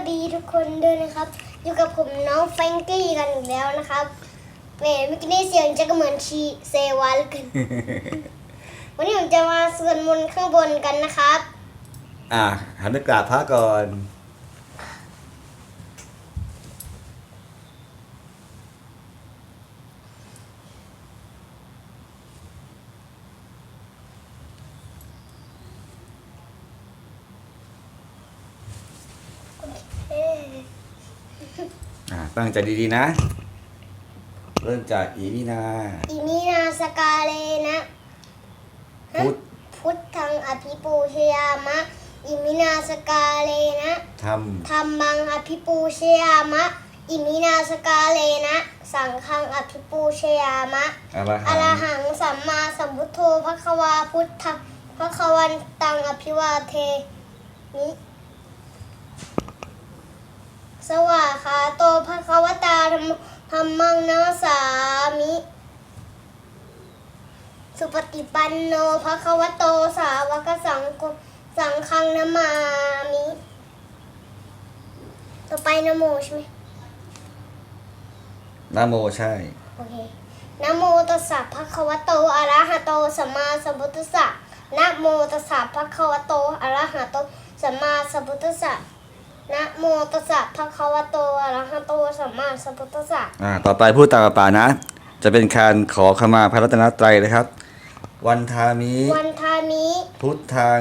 วัสดีทุกคนด้วยนะครับ อยู่กับผมน้องแฟรงกี้กันอีกแล้วนะครับแหมเมื่อกี้นี่เสียงจะก็เหมือนชีเซวาเหลยกันวันนี้ผมจะมาสวดมนต์ข้างบนกันนะครับ อะหันไปกราบพระก่อน ตั้งใจดีๆนะ เริ่มจากอีมินา อิมินาสกาเลนะพุทธพุทธังอภิปูชยามะ อิมินาสกาเลนะธรรมธรรมังอภิปูชยามะ อิมินาสกาเลนะ สังฆังอภิปูชยามะ อรอหัรงหังสัมมาสัมพุทโธพระควาพุทธังพระควันตังอภิวาเทมิ สวาขาโตพระควตาธรรมธรรมังนาสามิ สุปฏิปันโนพระควโตสาวกสังฆสังฆังนามามิ ต่อไปนะโมใช่ไหมนะโมใช่ โอเคนะโมตัสสะภะคะวะโตอะระหะโตสัมมาสัมพุทธัสสะนะโมตัสสะภะคะวะโตอะระหะโตสัมมาสัมพุทธัสสะ นะโมตัสสะภะคะวะโตอะระหะโตสัมมาสัมพุทธัสสะอ่าต่อไปพูดตามกับป่านะ จะเป็นการขอขมาพระรัตนตรัยนะครับ วันทามิวันทามิพุทธัง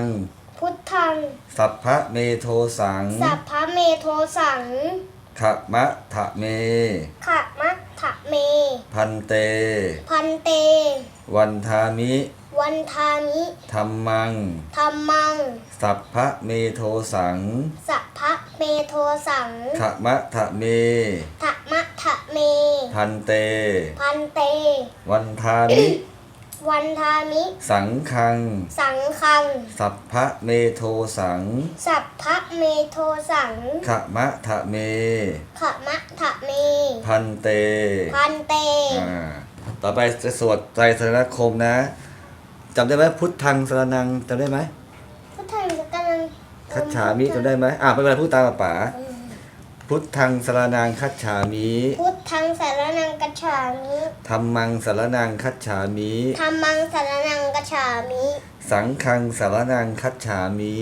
พุทธัง สัพพะเมโทสังสัพพะเมโทสังขะมะทะเมขะมั ทถะเม พันเต พันเต วันทามิ วันทามิธรรมัง ธรรมัง สัพพะเมโทสังสัพพะเมโทสังขะมะทะเมถะมะถะเม พันเต พันเต วันทามิ วันทามิ สังคัง สังคัง สัพพะเมโทสัง สัพพะเมโทสังขะมะทะเมขะมะถะเม พันเต พันเต อ่า ต่อไปจะสวดไตรสรณคมนะจำได้ไหมพุทธังสรนังจำได้ไหมพุทธังสกนังคัจฉามิจำได้ไหมอ่าไม่เป็นไรพูดตามกับป๋าพุทธังสรนังคัจฉามิพุ ทธังสารนังกัจฉามิธรรมังสรนังคัจฉามิ ธรรมังสารนังกัจฉามิ สังฆังสรนังคัจฉามิ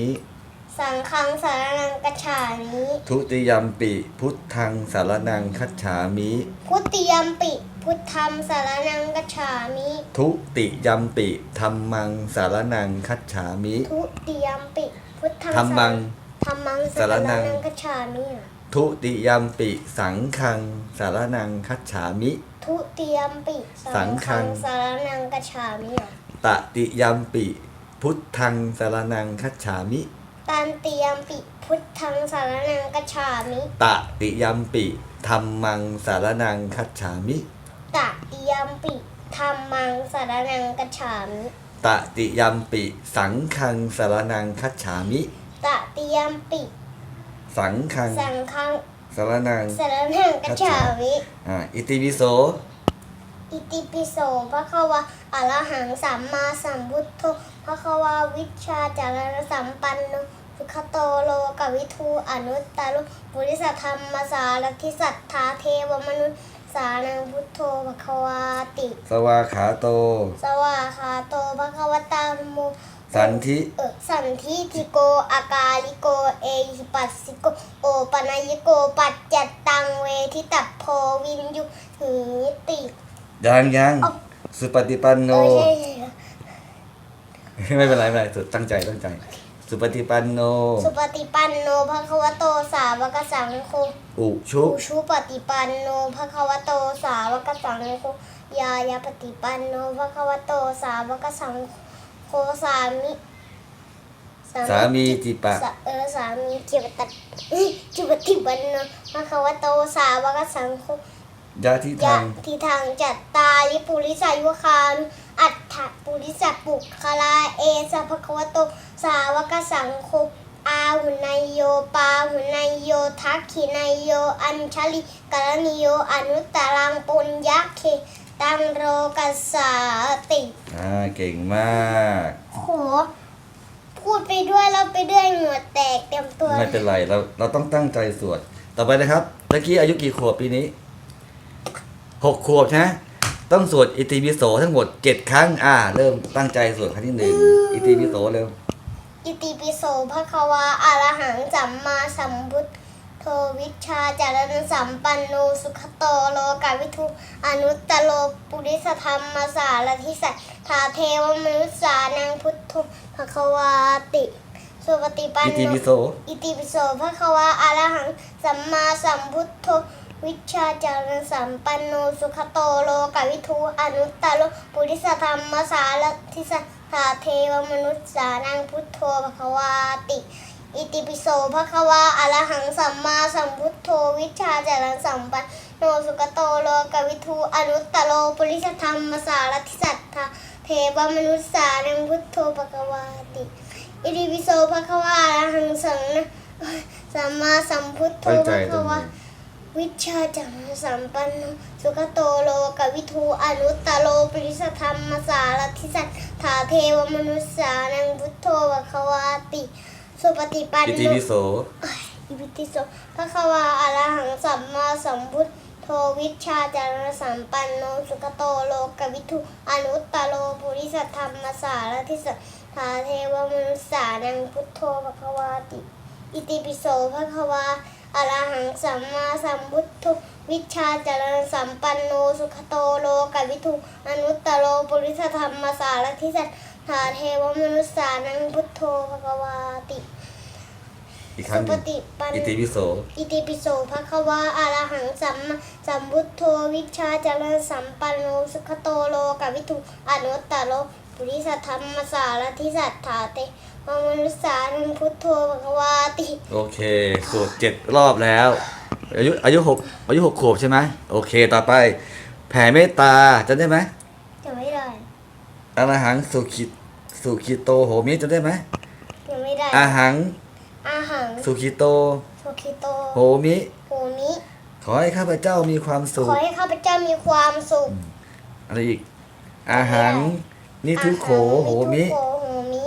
สังฆังสารนังกัจฉามิ ทุติยัมปิพุทธังสรนังคัจฉามิ พุทติยัมปิ พุทธัมสารนังกัจฉามิ ทุติยัมปิธรรมังสารนังคัจฉามิ ทุติยัมปิ พุทธังธรรมัง ธรรมังสารนังกัจฉามิ ทุติยัมปิสังฆัง สารนังคัจฉามิ ทุติยัมปิสังฆัง สารนังกัจฉามิเหรอตติยัมปิ พุทธังสารนังคัจฉามิ ตันติยัมปิพุทธังสารนังกัจฉามิตติยัมปิธรรมังสารนังคัจฉามิตติยัมปิธรรมังสารนังกัจฉามิตติยัมปิสังฆังสารนังคัจฉามิตติยัมปิ สังฆัง สังฆังสารนัง สารนังกัจฉามิอ่า อิติปิโส อิติปิโสพระคะวะอะระหังสัมมาสัมพุทโธพระคะวาวิชชาจารณสัมปันโนสุขโตโลกวิทูอนุตตรุปุริสธรรมสารทิสัทธาเทวมนุษย์สานังพุทโธพระคะวาติ สวาขาโต สวาคาโตพระคะวตาธรรมโม สันทิเออสันทิติโกอากาลิโก เอหิปัสสิโก โอปนายโก ปัจจัตตังเวทิตัพโพวินยุหิติยังยังอ๊อบสุปฏิปันโนเออใช่ใช่ไม่เป็นไรไม่เป็นไรตั้งใจตั้งใจ สุปฏิปันโน สุปฏิปันโนภะคะวะโตสาวกสังโฆอุชุอุชุปฏิปันโนภะคะวะโตสาวกสังโฆยายาปฏิปันโนภะคะวะโตสาวกสังโฆ สามิสามีจิปะสะเออสามีจิปตัดจิปฏิปันโนภะคะวะโตสาวกสังโฆยะทิยะทังทิทางจัตตาลิปุริสายุคานุอัฏฐปุริสปุคคลาเอสะภะคะวะโตสาวกสังโฆอาหุนายโยปาหุนายโยทักขินายโย อัญชลิกรณิโยอนุตตรังปุญญเค ตังโรกัสสาติอ่าเก่งมากโหพูดไปด้วยแล้วไปไปเรื่อยเหงื่อแตกเต็มตัวไม่เป็นไรเราเราต้องตั้งใจสวด ต่อไปนะครับตะกี้อายุกี่ขวบปีนี้หกขวบนะ ต้องสวดอิติปิโสทั้งหมดเจ็ดครั้ง อ่า เริ่มตั้งใจสวดครั้งที่หนึ่งอิติปิโสเร็ว อิติปิโสภะคะวาอะระหังสัมมาสัมพุท โธวิชาจารณสัมปันโนสุขโตโลกาวิทุอนุตตโลปุริสธรรมสารทิสัทธาเทวมนุษสานังพุทโธภควาติสุปฏิปันอิติปิโสอิติปิโสภะควาอะระหังสัมมาสัมพุทโธวิชาจารณสัมปันโนสุขโตโลกาวิทูอนุตตโลปุริสธรรมสารทิสัทธาเทวมนุษสานังพุทโธภควาติ อิติปิโสภะคะวาอะรหังสัมมาสัมพุทโธวิชชาจารณสัมปันโนสุขโตโลกวิทูอนุตตโลปุริสธรรมสารทิสัทธาเทวมนุษสานังพุทโธภะคะวาติอิติปิโสภะคะวาอะรหังสัมนะสัมมาสัมพุทโธภะคะวาวิชชาจังสัมปันโนสุขโตโลกวิทูอนุตตโลปริสธรรมสารทิสัทธาเทวมนุษสานังพุทโธภควาติ สุปฏิปันอิโนติปิโสอิปิติโสภควาอะระหังสัมมาสัมพุทโธวิชชาจารณสัมปันโนสุขโตโลกวิทูอนุตตโลปุริสธรรมสารทิสัทธาเทวมนุษสานังพุทโธภควาติ อิติปิโสภะคะวาอะระหังสัมมาสัมพุทโธวิชชาจารณสัมปันโนสุขโตโลกวิทุอนุตตโลปุริสธรรมสารทิสัท ธาเทวมนุษสานังพุทโธภะคะวาติอีกครั้สุงหปนึ่งฏิปันอิติปิโส อิติปิโสภะคะวาอะระหังสัมมาสัมพุทโธวิชชาจารณสัมปันโนสุขโตโลกวิทุอนุตตโลปุริสธรรมสารทิสัทธาเทวมนุษสานังพุทโธภะคะวาติ โอเคสวดเจ็ดรอบแล้ว อายุอายุหกอายุหกขวบใช่ไหมโอเค ต่อไป แผ่เมตตาจำได้ไหมยังไม่ได้ อรหังสุขิต สุขิโตโหมิจำได้ไหมยังไม่ได้อาหัง อาหังสุขิโตโซคิโตโหมิ โหมิขอให้ข้าพเจ้ามีความสุข ขอให้ข้าพเจ้ามีความสุขอะไรอีก อาหัง นิทุโขโหมิ อาหังนิทุโขโหมิ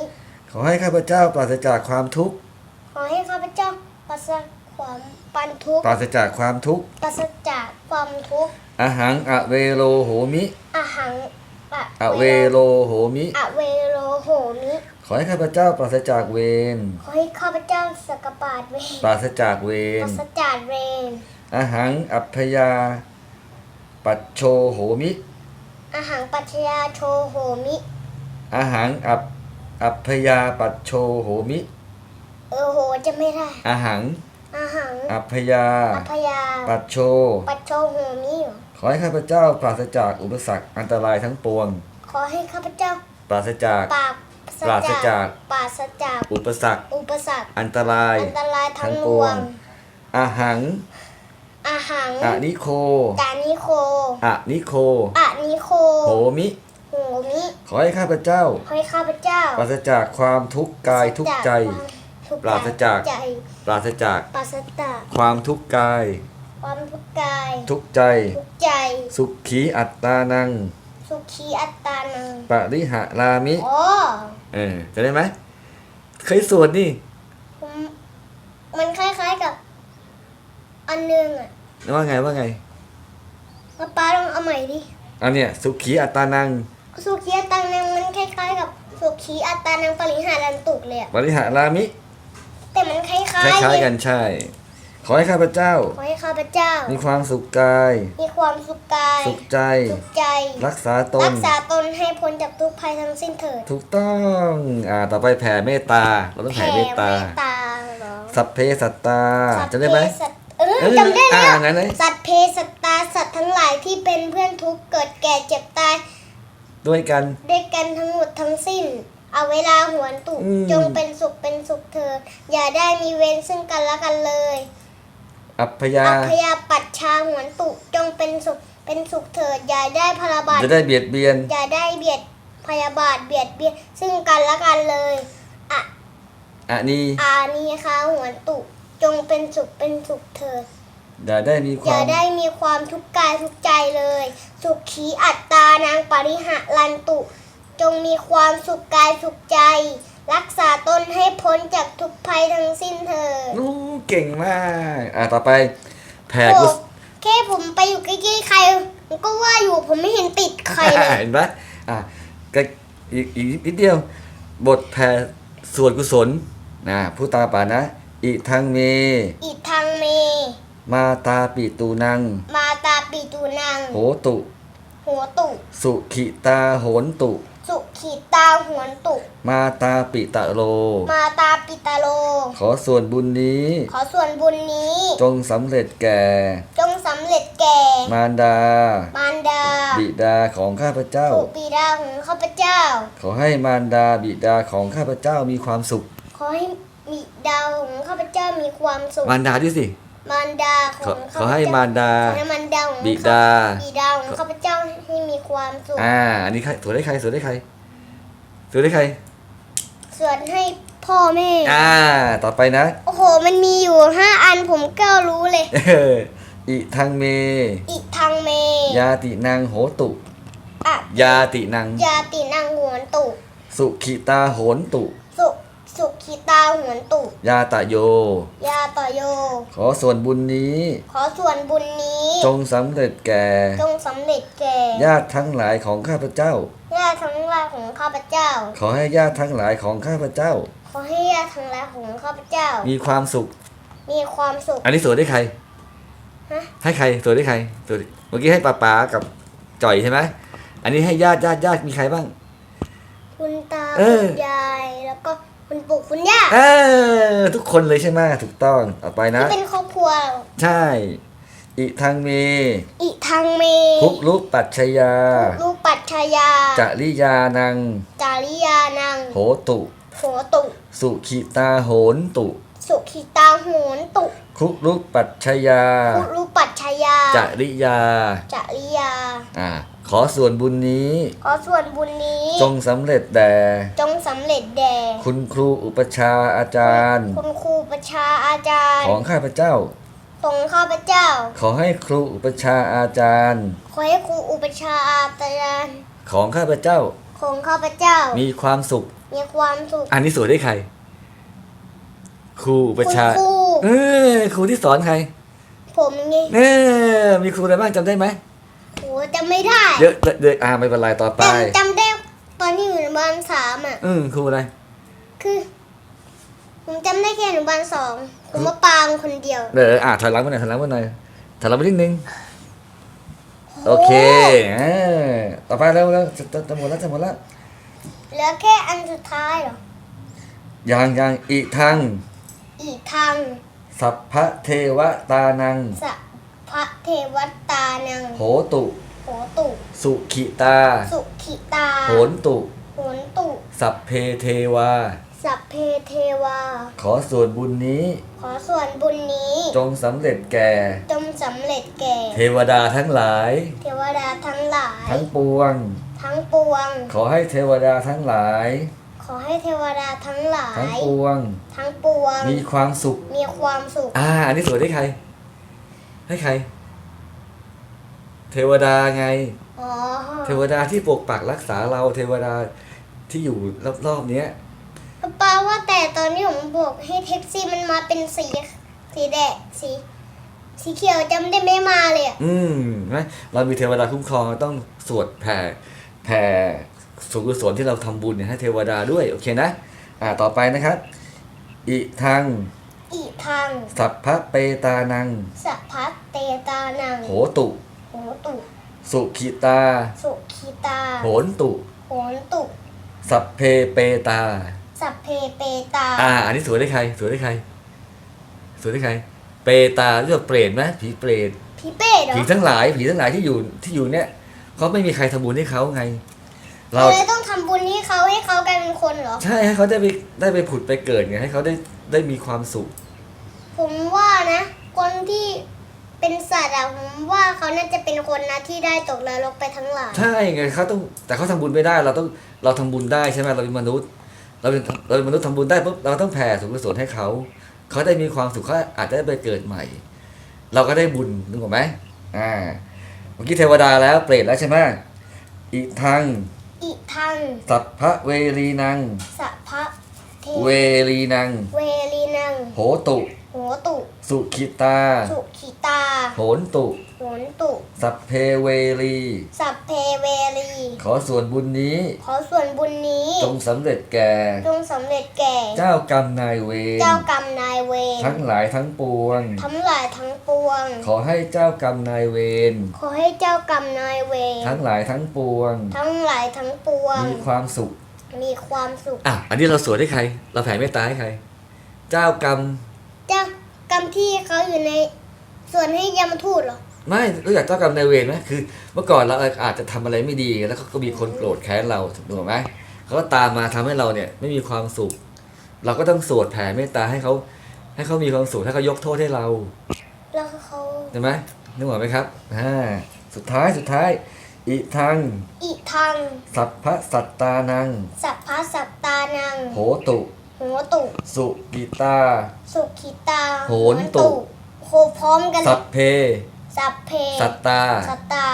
ขอให้ข้าพเจ้าปราศจากความทุกข์ ขอให้ข้าพเจ้าปราศจากความปันทุกข์ปราศจากความทุกข์ ปราศจากความทุกข์ อาหังอเวโรโหมิ อาหัง อะอเวโรโหมิอะเวโรโหมิ ขอให้ข้าพเจ้าปราศจากเวร ขอให้ข้าพเจ้าสกปาดเวร ปราศจากเวปรราศจากเวร อาหังอัพพยา ปัจโชโหมิ อาหังปัจจยาโชโหมิ อาหังอัพอัพพยาปัจโชโหมิ เออโหจะไม่ได้ อาหัง อาหัง อัพพยา อัพยา ปัจโช ปัจโชโหมิเหรอ ขอให้ข้าพเจ้าปราศจากอุปสรรคอันตรายทั้งปวง ขอให้ข้าพเจ้าปราศจากปราบปราศจากปราศจากอุปสรรคอุปสรรคอันตรายอันตรายทั้งทั้งปปววงงอาหังอาหังอะนิโคกานิโคอะนิโคอะนิโคโหมิโหมิขอให้ข้าพเจ้าขอให้ข้าพเจ้า ปราศจากความทุกข์กายทุกข์ใจทุกข์ปราศจากใจ ปราศจากปราศจาก ความทุกข์กาย ความทุกข์กาย ทุกข์ใจ ทุกข์ใจ สุขีอัตตานัง สุขีอัตตานังปริหารามิ โอ้เออจะได้ไหม เคยสวดนี่ ผมมันคล้ายๆกับ อันหนึงอะว่าไงว่าไงมาป้าลองเอาใหม่ดิ อันเนี้ยสุขีอัตตานัง สุขีอัตตานังมันคล้ายๆกับ สุขีอัตตานังปริหารันตุกเลยอะปริหารามิ แต่มันคล้ายคล้ายๆกันใช่ข อให้ข้าพเจ้า ขอให้ข้าพเจ้า มีความสุขกาย มีความสุขกาย สุขใจ สุขใจ รักษาตรันกษาตนให้พ้นจากทุกภัยทั้งสิ้นเถิด ถูกต้อง อ่า ต่อไปแผ่เมตตา เราต้องแผ่เมตตาเมตตาเหรอสัพเพสัตตาสัตว์จะได้ไหมเพศสัตว์เออเออจำได้แล้วอ่าไหนไหนสัตว์เพศสัตว์ตาสัตว์ทั้งหลายที่เป็นเพื่อนทุกข์เกิดแก่เจ็บตาย ด้วยกัน ด้วยกันทั้งหมดทั้งสิ้น เอาเวลาหวนตุอืม จงเป็นสุขเป็นสุขเถิดอย่าได้มีเวรซึ่งกันและกันเลย อัพพยาอัพยาปัชชาหวนตุจงเป็นสุขเป็นสุขเถิดอย่าได้พลาบาทจะได้เบียดเบียน อย่าได้เบียดพยาบาทเบียดเบียนซึ่งกันและกันเลยอะอะนีอานีคาหวนตุจงเป็นสุขเป็นสุขเถิดอย่าได้มีคอย่าวามได้มีความทุกข์กายทุกข์ใจเลย สุขีอัตตานางปริหะลันตุ จงมีความสุขกายสุขใจ รักษาตนให้พ้นจากทุกภัยทั้งสิ้นเธอนู้เก่งมาก อะต่อไปแผ่โอ้กุศแค่ผมไปอยู่ใกล้ๆใครผมก็ว่าอยู่ผมไม่เห็นติดใครเลยเห็นปะอะก็อีกอีกนิดเดียว บทแผ่ส่วนกุศลนะผู้ตามป่านะอิทังเม อีกทางเม มาตาปิตูนัง มาตาปีตูนัง โหตุหัวตุ สุขิตาโหนตุ สุขีตาหวนตุมาตาปิตะโล มาตาปิตาโล ขอส่วนบุญนี้ ขอส่วนบุญนี้ จงสำเร็จแก่ จงสำเร็จแก่ มารดา มารดา บิดาของข้าพเจ้าสุปิดาของข้าพเจ้า ขอให้มารดาบิดาของข้าพเจ้ามีความสุข ขอให้บิดาของข้าพเจ้ามีความสุข มารดาด้วยสิ มารดาขขอองขข้าอพให้เจ้ามารดา ขอให้มารดาของบิดา บิดาของข้าพเจ้าให้มีความสุขอ่า อันนี้ใครสวดได้ใครสวดได้ใครสวดได้ใคร ส่วนให้พ่อแม่ อ่า ต่อไปนะ โอ้โห มันมีอยู่ห้าอันผมก็รู้เลย เอออิทังเม อีกทางเมยาตินางโหตุ อะยาตินางยาตินังหวนตุ สุขิตาโหนตุ สุสุขีตาหวนตุยาตะโย ยาต่อโย ขอส่วนบุญนี้ ขอส่วนบุญนี้ จงสำเร็จแก่ จงสำเร็จแก่ญาติทั้งหลายของข้าพเจ้า ญาติทั้งหลายของข้าพเจ้า ขอให้ญาติทั้งหลายของข้าพเจ้า ขอให้ญาติทั้งหลายของข้าพเจ้า มีความสุข มีความสุข อันนี้สวดได้ใคร ฮะ ให้ใครสวดได้ใครสวดเมื่อกี้ให้ป้าป๋ากับจ่อยใช่ไหมอันนี้ให้ญาติญาติญาติมีใครบ้าง คุณตาเอคุอ ณยายแล้วก็ คุณปู่คุณย่าเออทุกคนเลยใช่ไหมถูกต้องต่อไปนะ ที่เป็นครอบครัวใช่ อิทังเมอีกทางเมภุลุปัจชยาลูกปัจชยา จริยานัง จาริยานังโหตุ โหตุ สุขิตาโหนตุ สุขิตาโหนตุคุลุปัจชยา คุรุปัจชยา จริยา จาริยา อ่า ขอส่วนบุญนี้ ขอส่วนบุญนี้ จงสำเร็จแด่ จงสำเร็จแด่คุณครูอุปชฌาย์อาจารย์ คุณครูประชาอาจารย์ของข้าพเจ้าของข้าพเจ้า ขอให้ครูอุปชฌาย์อาจารย์ ขอให้ครูอุปชาอาจารย์ ของข้าพเจ้า ของข้าพเจ้า มีความสุข มีความสุข อันนี้สวดได้ใคร ครูอุปชฌาย์คุณครู เออครูที่สอนใคร ผมไงเออมีครูอะไรบ้างจำได้ไหมโห จำไม่ได้เยอะเยอะอ่าไม่เป็นไรต่อไป จำจำได้ตอนที่อยู่ในบ้านสามอะ อืมครูอะไร คือ ผมจำได้แค่หนูบ้านสองผมมาปางคนเดียวเดี๋ยวอ่าถอยหลังไปหน่อยถอยหลังไปหน่อยถอยหลังไปนิดนึง โอเคเออต่อไปแล้วแล้วจะจะจะหมดแล้วจะหมดแล้วเหลือแค่อันสุดท้ายเหรอ ยังยังอีกทางอีกทางสัพพะเทวตานังสั พพะเทวตานังโหตุ โหตุ สุขิตา สุขิตาโหนตุ โหนตุ สัพเพเทวา สัพเพเทวา ขอส่วนบุญนี้ ขอส่วนบุญนี้จงสำเร็จแก่ จงสำเร็จแก่ เทวดาทั้งหลาย เทวดาทั้งหลาย ทั้งปวง ทั้งปวง ขอให้เทวดาทั้งหลาย ขอให้เทวดาทั้งหลาทั้งย ปวง ทั้งปวง มีความสุข มีความสุข อ่า อันนี้สวดให้ใคร ให้ใคร เทวดาไง อ๋อเทวดาที่ปกปักรักษาเรา เทวดาที่อยู่รอบๆเนี้ยป้าว่าแต่ตอนนี้ผมบอกให้แท็กซี่มันมาเป็นสีสีแดงสีสีเขียวจำได้ไม่มาเลยอะอืมนะเรามีเทวดาคุ้มครองเราต้องสวดแผ่แผ่ส่วนกุศลที่เราทำบุญเนี่ยให้เทวดาด้วย โอเคนะ อ่า ต่อไปนะครับอิทัง อีกทางสัพพะเปตานัง สัพพัตเตตานัง โหตุ โหตุ สุขิตา สุขีตา โหนตุ โหนตุ สัพเพเปตา สัพเพเปตา อ่า อันนี้สวยได้ใคร สวยได้ใคร สวยได้ใคร เปตาเรียกว่าเปรตไหมผีเปรตพี่เป้เหรอผีทั้งหลาย ผีทั้งหลายที่อยู่ที่อยู่เนี่ยเขาไม่มีใครทำบุญให้เขาไง เราเราเลยต้องทำบุญให้เขาให้เขากลายเป็นคนเหรอ ใช่ให้เขาได้ไปได้ไปผุดไปเกิดไงให้เขาได้ได้มีความสุขผมว่านะ คนที่เป็นสัตว์อะผมว่าเขาน่าจะเป็นคนนะที่ได้ตกนรกไปทั้งหลายใช่ไงเขาต้องแต่เขาทำบุญไม่ได้ เราต้องเราทำบุญได้ใช่ไหมเราเป็นมนุษย์ เราเป็นเราเป็นมนุษย์ทำบุญได้ปุ๊บเราต้องแผ่ส่วนกุศลให้เขาเขาได้มีความสุขเขาอาจจะได้ไปเกิดใหม่ เราก็ได้บุญนึกออกไหมอ่าเมื่อกี้เทวดาแล้วเปรตแล้วใช่ไหมอีกทางอีกทางสัพพะเวรีนัง สัพพะเทเวรีนัง เวลีโหตุ โหตุ สุขิตา สุขิตาโหนตุ โหนตุ สัพเพเวรี สัพเพเวรี ขอส่วนบุญนี้ ขอส่วนบุญนี้ จงสำเร็จแก่ จงสำเร็จแก่ เจ้ากรรมนายเวร เจ้ากรรมนายเวร ทั้งหลายทั้งปวง ทั้งหลายทั้งปวง ขอให้เจ้ากรรมนายเวร ขอให้เจ้ากรรมนายเวร ทั้งหลายทั้งปวง ทั้งหลายทั้งปวง มีความสุข มีความสุข อะ อันนี้เราสวดให้ใคร เราแผ่เมตตาให้ใคร เจ้ากรรม เจ้ากรรมที่เขาอยู่ในส่วนให้ยมทูตเหรอ ไม่รู้จักเจ้ากรรมนายเวรไหมคือ เมื่อก่อนเราอาจจะทำอะไรไม่ดี แล้วก็มีคนโกรธแค้นเราถูกไหมเขาก็ตามมาทำให้เราเนี่ยไม่มีความสุข เราก็ต้องสวดแผ่เมตตาให้เขาให้เขามีความสุขให้เขายกโทษให้เรา แล้วเขาใช่ไหมนึกออกไหมครับอ่าสุดท้ายสุดท้ายอีทัง อีกทางสัพพะสัตตานัง สัพพะสัตตานัง โหตุ โหตุสุกิตา สุขิตาโหนตุ โคพร้อมกันเลสัยพเพ สัพเพสัตตา สัตตา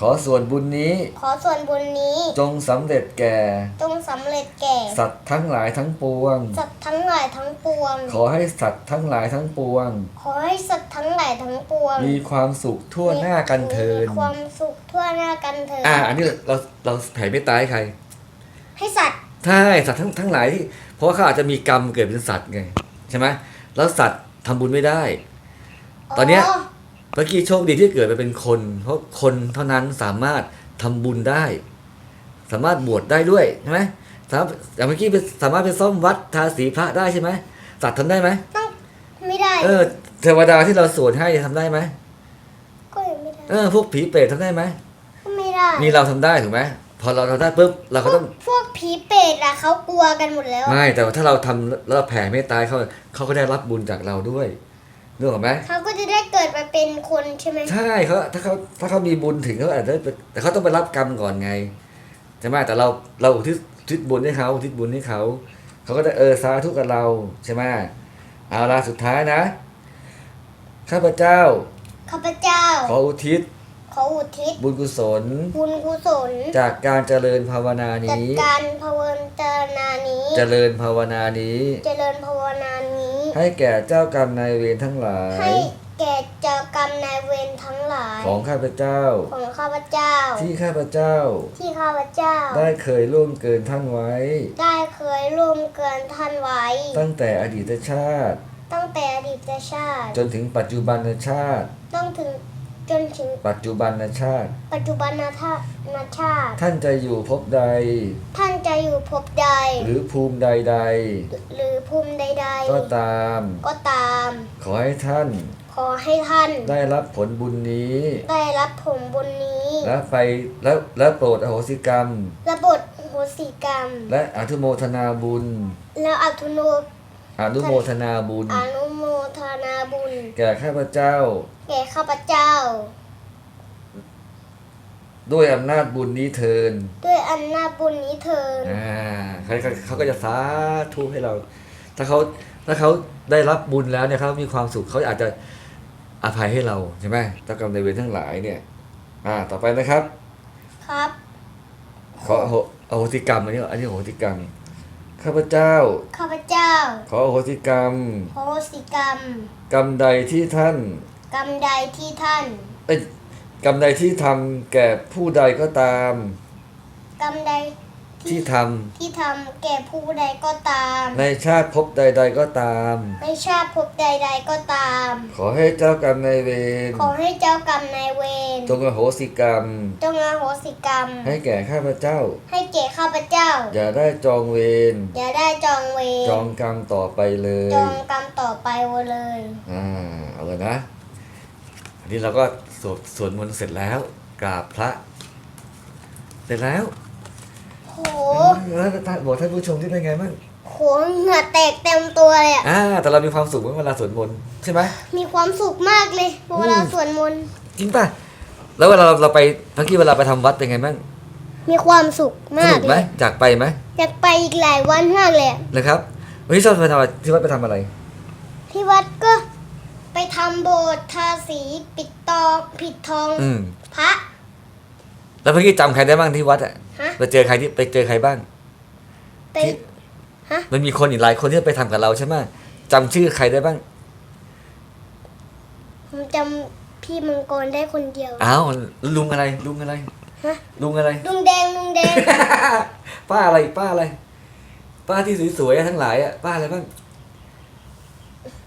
ขอส่วนบุญนี้ขอส่วนบุญนี้จงสำเร็จแก่ จงสำเร็จแก่ สัตว์ทั้งหลายทั้งปวง สัตว์ทั้งหลายทั้งปวง ขอให้สัตว์ทั้งหลายทั้งปวง ขอให้สัตว์ทั้งหลายทั้งปวงมีความสุขทั่วหน้ากันเทิน มีความสุขทั่วหน้ากันเถินอ่า อันนี้เราเราแผ่เมตตาให้ใคร ให้สัตว์ ใช่สัตว์ทั้งทั้งหลายที่ เพราะว่าเขาอาจจะมีกรรมเกิดเป็นสัตว์ไงใช่ไหมแล้วสัตว์ทำบุญไม่ได้ ตอนเนี้ยเมื่อกี้โชคดีที่เกิดมาเป็นคน เพราะคนเท่านั้นสามารถทำบุญได้ สามารถบวชได้ด้วยใช่ไหมสามารถอย่างเมื่อกี้เป็นสามารถไปซ่อมวัดทาสีพระได้ใช่ไหมสัตว์ทำได้ไหมต้องไม่ได้ เออเทวดาที่เราสวดให้ทำได้ไหมก็ยังไม่ได้ เออพวกผีเปรตทำได้ไหมก็ไม่ได้มีเราทำได้ถูกไหม พอเราทำได้ปุ๊บเราพก็วต้กองพวกผีเปรตอะเขากลัวกันหมดแล้วไม่แต่ว่าถ้าเราทำแล้วเราแผ่เมตตาให้เขาเขาก็ได้รับบุญจากเราด้วยนึกออกไหมเขาก็จะได้เกิดมาเป็นคนใช่ไหมใช่เขาถ้าเขาถ้าเขามีบุญถึงเขาอาจจะได้ไปแต่เขาต้องไปรับกรรมก่อนไงใช่ไหมแต่เราเราอุทิศอุทิศบุญให้เขาอุทิศบุญให้เขาเขาก็ได้เออสาธุกับเราใช่ไหมเอาละสุดท้ายนะข้าพเจ้าข้าพเจ้าขออุทิศ ขออุทิศ บุญกุศล บุญกุศล จากการเจริญภาวนาจัดนี้ การภาวนานี้ เจริญภาวนานี้ เจริญภาวนานี้ ให้แก่เจ้ากรรมนายเวรทั้งหลาให้ย แก่เจ้ากรรมนายเวรทั้งหลาย ของข้าพเจ้า ของข้าพเจ้า ที่ข้าพเจ้า ที่ข้าพเจ้า ได้เคยล่วงเกินท่านไว้ ได้เคยร่วมเกินท่านไว้ ตั้งแต่อดีตชาติ ตั้งแต่อดีตชาติ จนถึงปัจจุบันชาติ ต้องถึง จนถึงปัจจุบันชาติ ปัจจุบันนาทานาชาติ ท่านจะอยู่ภพใด ท่านจะอยู่ภพใด หรือภูมิใดใด หรือภูมิใดๆก็ตามๆก็ตาม ขอให้ท่าน ขอให้ท่าน ได้รับผลบุญนี้ ได้รับผลบุญนี้ และไปและและโปรดอโหสิกรรมระบทโหสิกรรม และอนุโมทนาบุญ แล้วอัตุโน อนุโมทนาบุญ อนุโมทนาบุญ แก่ข้าพเจ้า แก่ข้าพเจ้า ด้วยอำนาจบุญนี้เทิน ด้วยอำนาจบุญนี้เถิดอ่าเขาเขาเขาก็จะสาธุให้เรา ถ้าเขาถ้าเขาได้รับบุญแล้วเนี่ยเขามีความสุขเขาอาจจะอภัยให้เราใช่ไหมเจ้ากรรมนายเวรทั้งหลายเนี่ย อ่า ต่อไปนะครับ ครับ ขออโหอโหสิกรรมอันนี้อันนี้อโหสิกรรม ข้าพเจ้า ข้าพเจ้า ขออโหสิกรรมโหสิกรรม กรรมใดที่ท่าน กรรมใดที่ท่าน เอ้ยกรรมใดที่ทำแก่ผู้ใดก็ตาม กรรมใด ที่ทที่ทำแก่ผู้ใดก็ตามำในชาติภพใด ๆก็ตามในชาติภพใด ๆก็ตาม ขอให้เจ้ากรรมนายเวรขอให้เจ้ากรรมนายเวรจงอโหสิกรรม จงอโหสิกรรม ให้แก่ข้าพเจ้า ให้แก่ข้าพเจ้า อย่าได้จองเวรอย่าได้จองเวรจองกรรมต่อไปเลย จองกรรมต่อไปเลย อ่าเอาเลยนะอันนี้เราก็สวดสวดมนต์เสร็จแล้วกราบพระ เสร็จแล้วโหแล้วท่านบอกท่านผู้ชมที่เป็นไงบ้างโหเหงื่อแตกเต็มตัวเลยอะอ่าแต่เรามีความสุขเมื่อเวลาสวดมนต์ใช่ไหม มีความสุขมากเลยเวลาอืมสวดมนต์จริงป่ะ แล้วเวลาเราเราไปทั้งที่เวลาไปทำวัดเป็นไงบ้างมีความสุขสมากนุกไหเลมยจากไปไหมอยากไปอีกหลายวันมากเลยอะนะครับวันนี้ชอบไปทำอะไรที่วัดไปทำอะไร ที่วัดก็ไปทำโบสถ์ทาสีปิดตองผิดทองอืมพระ แล้วเมื่อกี้จำใครได้บ้างที่วัดอะ ฮะ ไปเจอใครที่ไปเจอใครบ้าง ไปที่ ฮะ มันมีคนอีกหลายคนที่ไปทำกับเราใช่ไหมจำชื่อใครได้บ้าง ผมจำพี่มังกรได้คนเดียว อ้าวลุงอะไร ลุงอะไรฮะ ลุงอะไร ลุงแดงลุงแดง ป้าอะไรป้าอะไร ป้าที่สวยๆทั้งหลายอะป้าอะไรบ้าง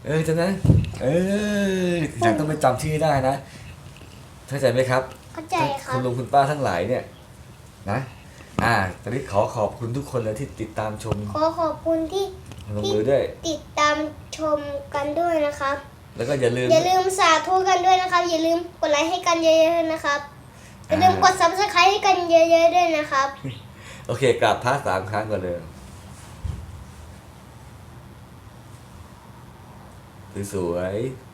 เออจำนะเออทีหลังต้องไปจำชื่อได้นะเข้าใจไหมครับ เข้าใจครัคุบ ณลุงคุณป้าทั้งหลายเนี่ย นะ อ่าตอนนี้ขอขอบคุณทุกคนเลยที่ติดตามชมขอขอบคุณที่ลงมือด้วย ติดตามชมกันด้วยนะครับ แล้วก็อย่าลืม อย่าลืมสาธุกันด้วยนะครับ อย่าลืมกดไลค์ให้กันเยอะๆนะครับ อย่าลืมกด subscribe ให้กันเยอะๆด้วยนะครับ โอเคกราบพระสามครั้งก่อนเลยสวยๆ